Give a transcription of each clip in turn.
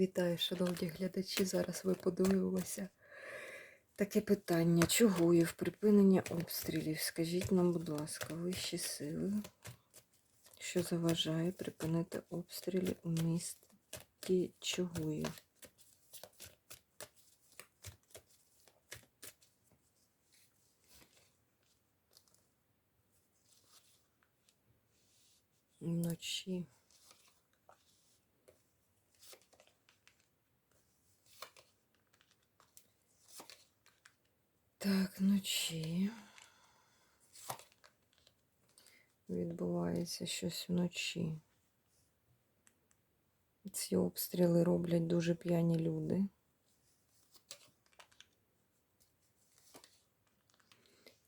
Вітаю, шановні глядачі. Зараз ви подивилися. Таке питання. Чугуїв, припинення обстрілів. Скажіть нам, будь ласка, вищі сили, що заважає припинити обстріли у місті Чугуїв? Вночі. Так, вночі. Відбувається щось вночі. Ці обстріли роблять дуже п'яні люди.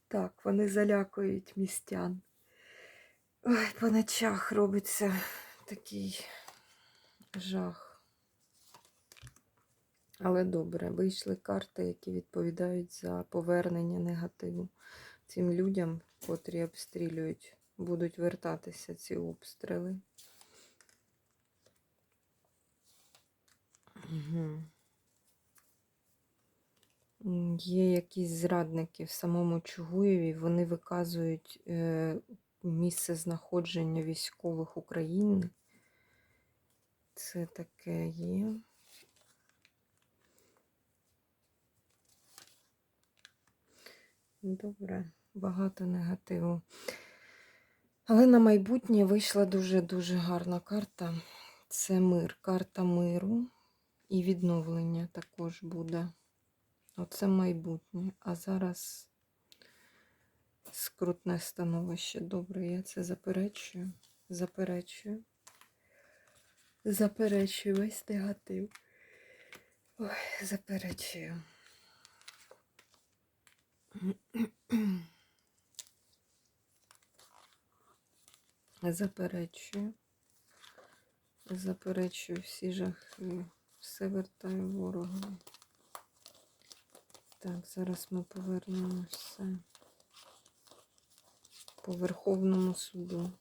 Так, вони залякують містян. Ой, по ночах робиться такий жах. Але добре, вийшли карти, які відповідають за повернення негативу. Цим людям, котрі обстрілюють, будуть вертатися ці обстріли. Угу. Є якісь зрадники в самому Чугуєві, вони виказують е, місце знаходження військових України. Це таке є. Добре, багато негативу. Але на майбутнє вийшла дуже-дуже гарна карта. Це мир, карта миру і відновлення також буде. Оце майбутнє. А зараз скрутне становище. Добре, я це заперечую. Заперечую. Заперечую весь негатив. Ой, заперечую. Заперечую. Заперечую всі жахи. Все вертаю ворогу. Так, зараз ми повернемо все по Верховному суду.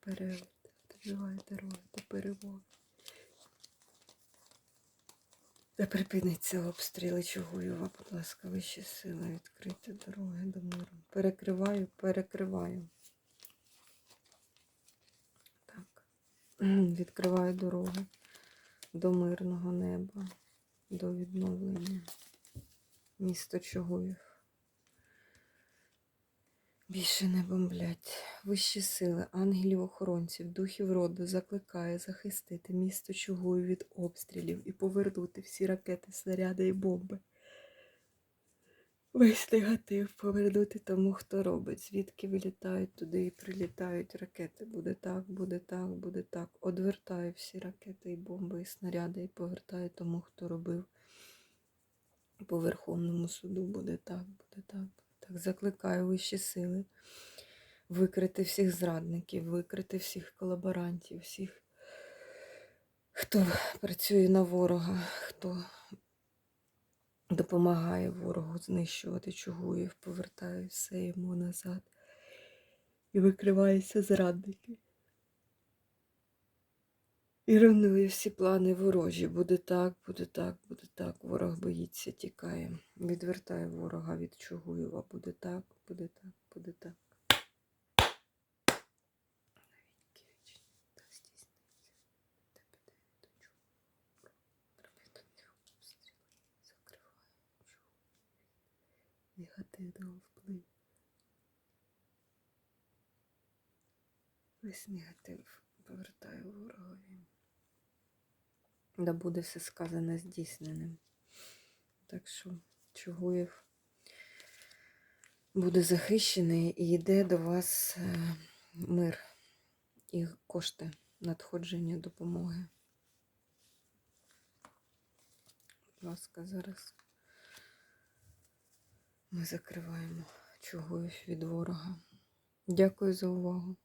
Перевод. Триває дорога до Та припиниться обстріли Чугуєва, будь ласка, вищі сили, відкрити дороги до миру. Перекриваю, перекриваю. Так. Відкриваю дороги до мирного неба, до відновлення. Місто Чугуїв. Більше не бомблять. Вищі сили, ангелів-охоронців, духів роду закликає захистити місто Чугуїв від обстрілів і повернути всі ракети, снаряди і бомби. Весь негатив повернути тому, хто робить, звідки вилітають туди і прилітають ракети. Буде так, буде так, буде так. Одвертаю всі ракети і бомби, і снаряди, і повертаю тому, хто робив. По Верховному суду буде так, буде так. Так, закликаю вищі сили викрити всіх зрадників, викрити всіх колаборантів, всіх, хто працює на ворога, хто допомагає ворогу знищувати Чугуїв, повертає все йому назад і викриваються зрадники. І руйнує всі плани ворожі. Буде так, буде так, буде так. Ворог боїться, тікає. Відвертає ворога від Чугуєва. Буде так, буде так, буде так. Негативного впливу. Весь негатив повертаю ворогові. Да буде все сказане здійсненим. Так що Чугуєв буде захищений і йде до вас е, мир і кошти надходження допомоги. Будь ласка, зараз ми закриваємо Чугуєв від ворога. Дякую за увагу.